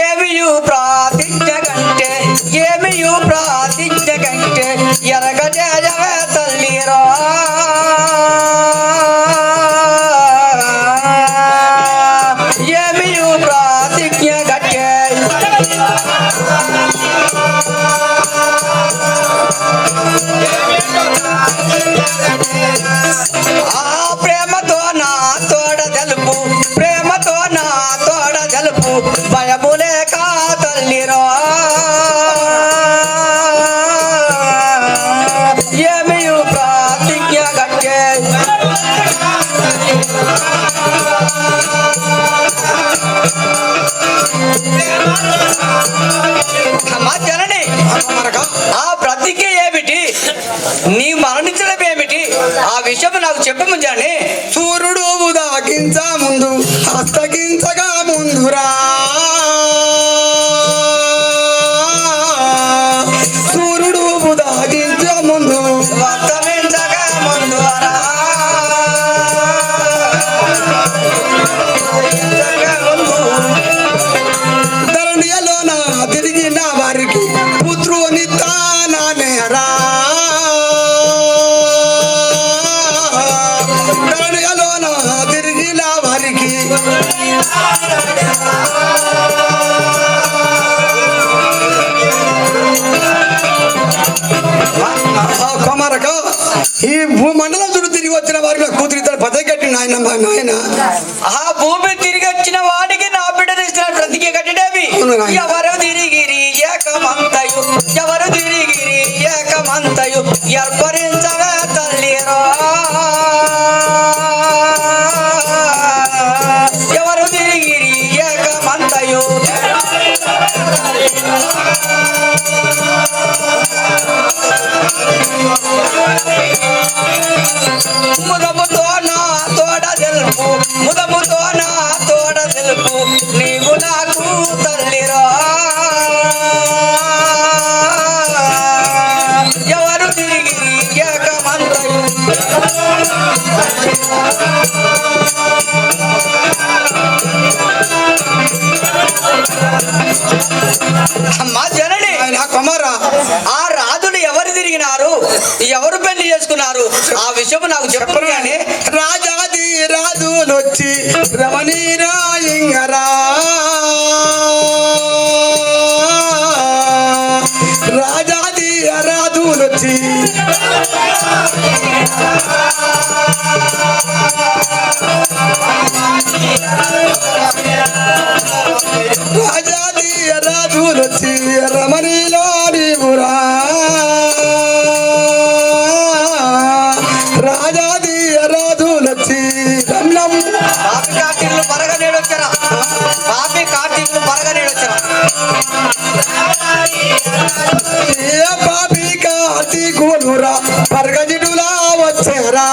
ఏమియు ప్రాతిజ్ఞ కంటే ఏమియు ప్రాతిజ్ఞ కంటే ఎరగ జయవే తల్లిరా ఏమియు ప్రాతిజ్ఞ కంటే ఆ నాకు చెప్పముంజాని సూర్యుడు ఉదాకించ ముందు హస్తకించగా ముందురా. ఈ భూమండలం చుట్టూ తిరిగి వచ్చిన వారికి కూతురు ఇద్దరు పదవి కట్టిన ఆయన మా నాయన. ఆ భూమి తిరిగి వచ్చిన వాడికి నా బిడ్డను ఇస్తున్న ప్రతిజ్ఞ కట్టడేవి. ఎవరు తిరిగిరి ఏకమంతయు? ఎవరు తిరిగిరి ఏకమంతయు? ఎర్పరించగా తల్లిరా ఎవరు తిరిగిరి ఏకమంతయు? ముదముతో నా తోడ తెలుపు ముదముతో నా తోడ తెలుపు నీవు నాకు తల్లిరా ఎవరు తిరిగి ఏకమంతయు అమ్మా జనని ఆయన కుమార ఆ రాజులు ఎవరు తిరిగినారు ఎవరు పెళ్ళి చేసుకున్నారు ఆ విషయం నాకు చెప్పరు కానీ రాజాది రాజులొచ్చి రాజాది రాజులొచ్చి రాజాది రాజులొచ్చి రమణీలో కాటి పరగజుడులా పరగజిడులా వచ్చారా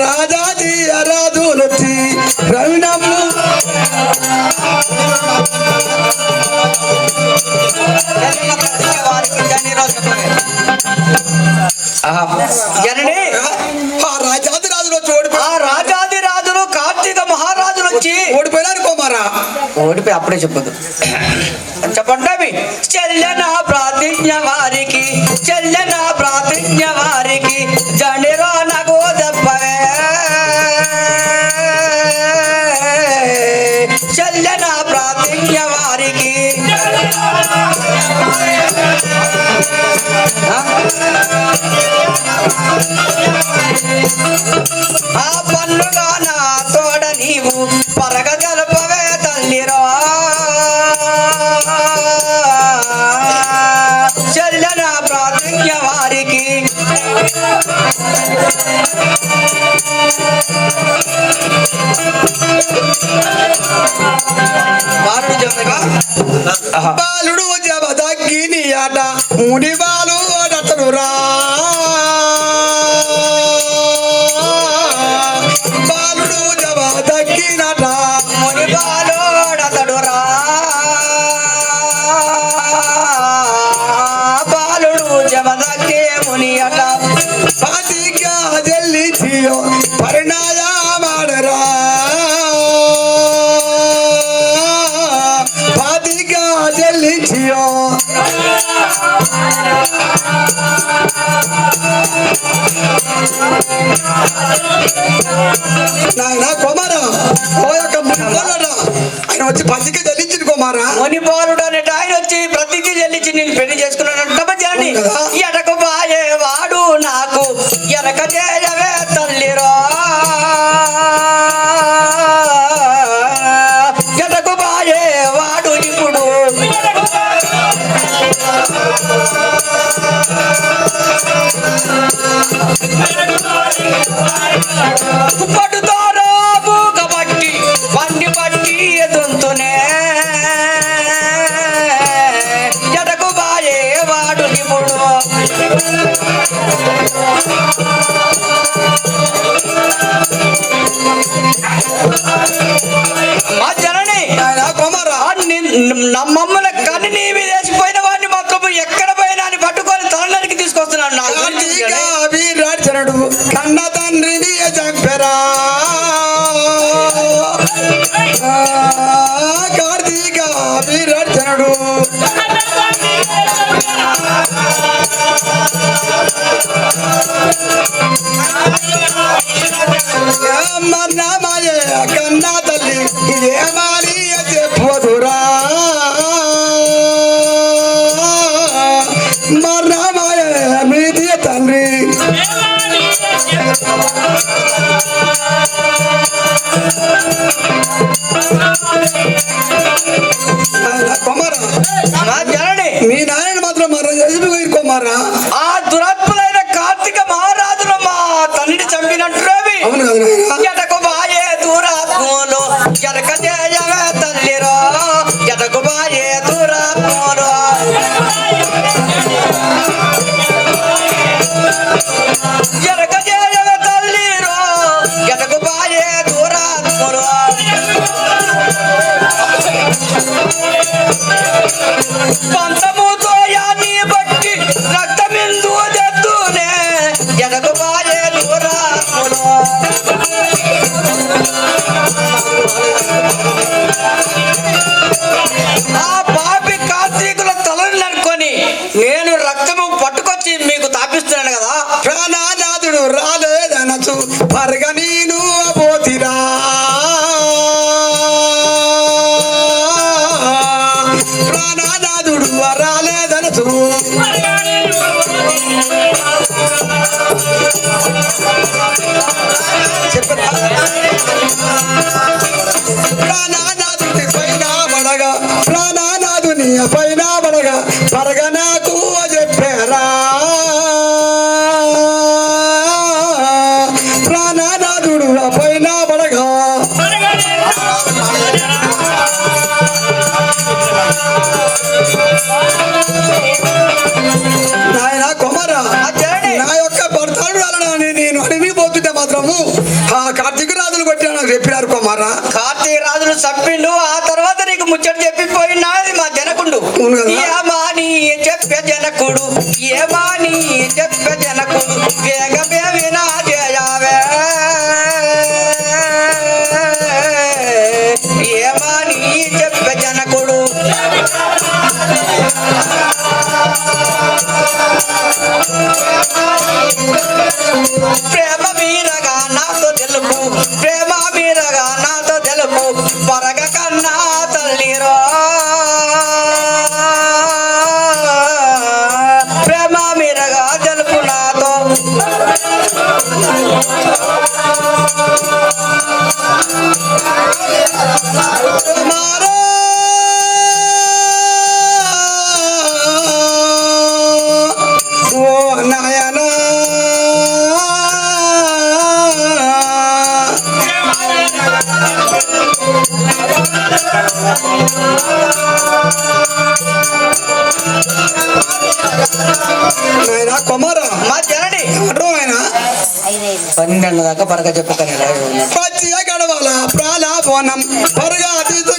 రాజాది రాజులొచ్చి రవిణములు ఆహా. జనని ఆ రాజాది రాజులు వచ్చి ఓడిపో ఆ రాజాది రాజులు కార్తీక మహారాజులు వచ్చి ఓడిపోయినారు ఓడిపోయి అప్పుడే చెప్పదు చెప్పండి చెల్లెన ప్రాతిజ్ఞ వారికి చెల్లెన ప్రాతిజ్ఞ వారికి జనిరా నగో దెబ్బవే. చెల్లెన ప్రాతిజ్ఞ వారికి. ఆ? బాలుడు జబదగ్గిని ఆట ముడి బాలు అడతడు రా నాయన కుమారా ఓ ఆయన వచ్చి పత్తికి చెల్లించిన కుమారా. మునిపోరుడు అనేట ఆయన వచ్చి ప్రతికి చెల్లించి నేను పెళ్ళి చేసుకున్నాను అంట జాని ఎడకు వాడు నాకు ఎనక చేయ నా మమ్మల్ని కన్ను నీ మీద వేసిపోయిన వాడిని మాకు ఎక్కడ పోయినా అని పట్టుకొని తలనరికి తీసుకొస్తున్నాడు నాకు కన్న తండ్రిని చంపరా. కార్తీక చనడు చెప్పరా తప్పిండు ఆ తర్వాత నీకు ముచ్చట చెప్పిపోయినా అది మా జనకుండు. ఏమా నీ చెప్పే జనకుడు ఏమా నీ చెప్పే జనకుడు వేగమే వినా జయావే. ఏమా నీ చెప్పే జనకుడు. ప్రే దాకా పరక చెప్పుకునే ప్రాలాపనం పరగా అతిథు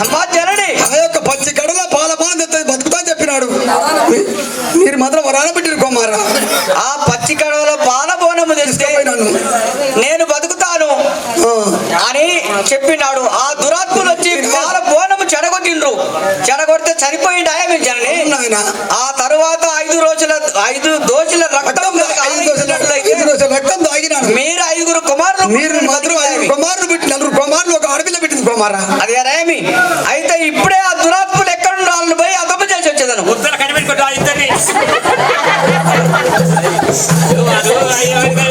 అమ్మా జనని. ఆ యొక్క పచ్చి కడల పాల పాలన తెత్తది బతుకుతా అని చెప్పినాడు. మీ- మీరు మాత్రం వరాన పెట్టిరు కుమారా. ఆ పచ్చి కడవలో పాల బోనము తెస్తే నేను బతుకుతాను అని చెప్పినాడు. ఆ దురాత్ములు వచ్చి పాల బోనము చెడగొట్టిండ్రు. చెడగొడితే చనిపోయిండు ఆయన జనని? నాయన. ఆ తరువాత ఐదు రోజుల ఐదు దోషుల రక్తం ఐదు రోజుల ఐదు రోజుల రక్తం తాగినాడు మీరు ఐదుగురు కుమారులు మీరు మాత్రం ఐదు కుమారులు పెట్టి నలుగురు కుమారులు ఒక అడవిలో పెట్టింది కుమారా? అది ఏమి? అయితే ఇప్పుడే ఆ దురాత్ములు ఎక్కడ వాళ్ళని పోయి అదమ్మ చేసి వచ్చేదను ముద్దలు కనిపెట్టుకుంటా ఇద్దరిని.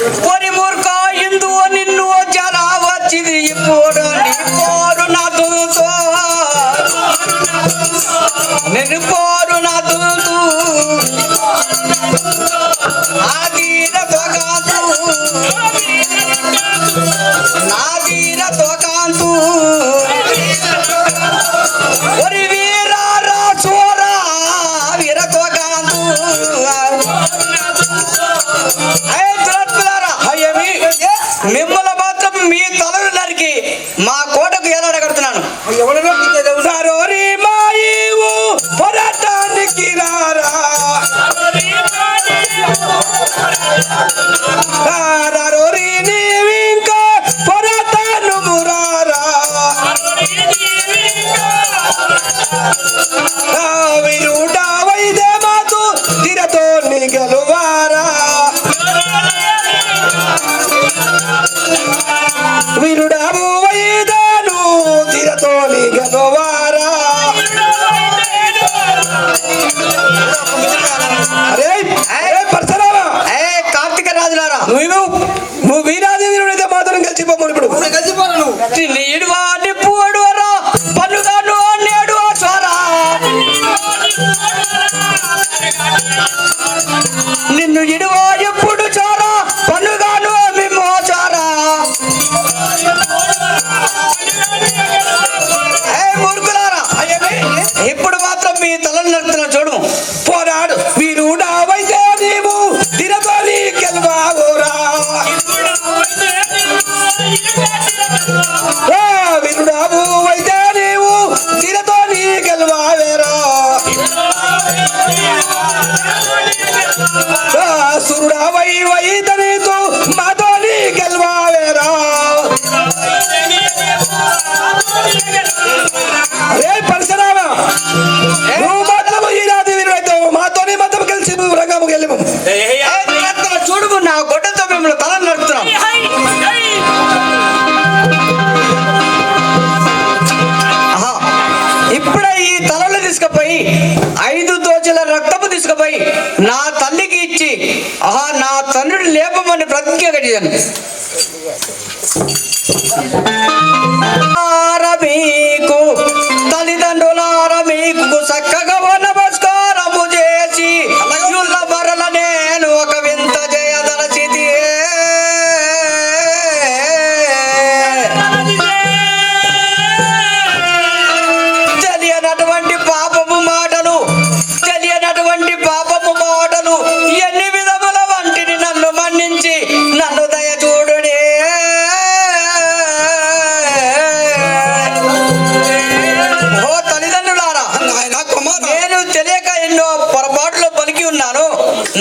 What? తీసుకుపోయి నా తల్లికి ఇచ్చి ఆహా నా తండ్రిని లేపమని ప్రతిజ్ఞ కట్టాను మీకు తల్లిదండ్రులార మీకు చక్కగా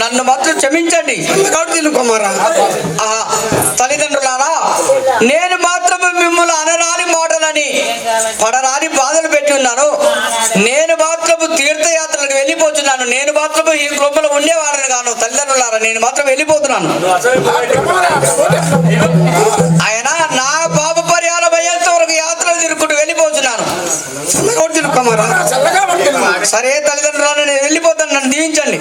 నన్ను మాత్రం క్షమించండి. తిను కుమారా తల్లిదండ్రులారా నేను మాత్రం మిమ్మల్ని అనరాని మాటలని పడరాని బాధలు పెట్టి ఉన్నాను. నేను మాత్రము తీర్థయాత్రలకు వెళ్ళిపోతున్నాను. నేను మాత్రము ఈ గృహంలో ఉండేవాడని కాను తల్లిదండ్రులారా నేను మాత్రం వెళ్ళిపోతున్నాను. ఆయన నా వరకు చెప్పుకుంటూ వెళ్ళిపోతున్నాను. సరే తల్లిదండ్రులు నేను వెళ్ళిపోతాను నన్ను దీవించండి.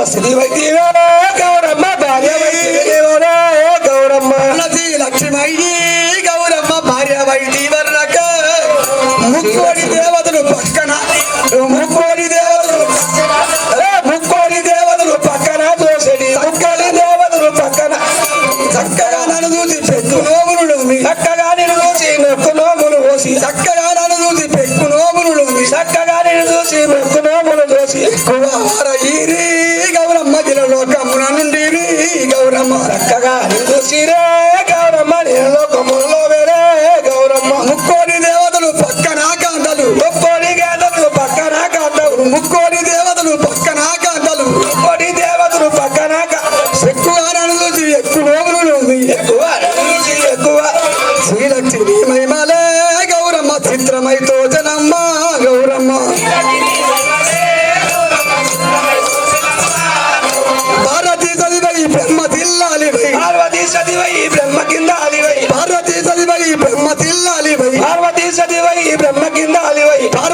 la saliva y. Shira!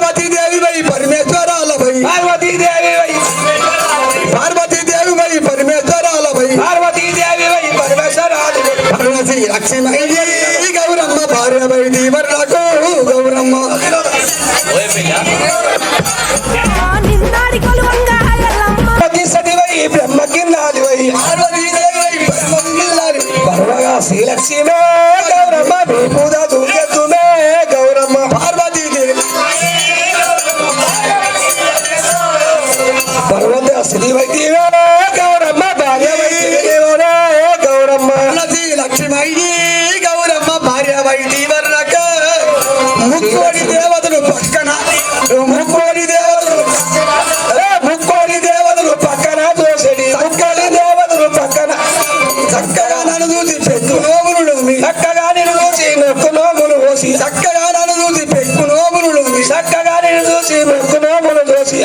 Parvati देवी भाई परमेश्वर आला भाई पार्वती देवी भाई पार्वती देवी भाई परमेश्वर आला भाई पार्वती देवी भाई परमेश्वर आला पार्वती लक्ष्मी देवी गौरम्मा पार्वती देवर राको गौरम्मा బ్రహ్మకిల్లాలి పార్వతీదేవి బ్రహ్మకిల్లాలి పర్వగా శ్రీలక్ష్మి గౌరమ్మ రూపు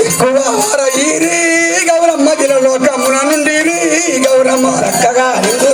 ఎక్కువ ఈరి గౌరమ్మ గిల లోకమున నుండి గౌరమ్మ రక్కగా హిందూ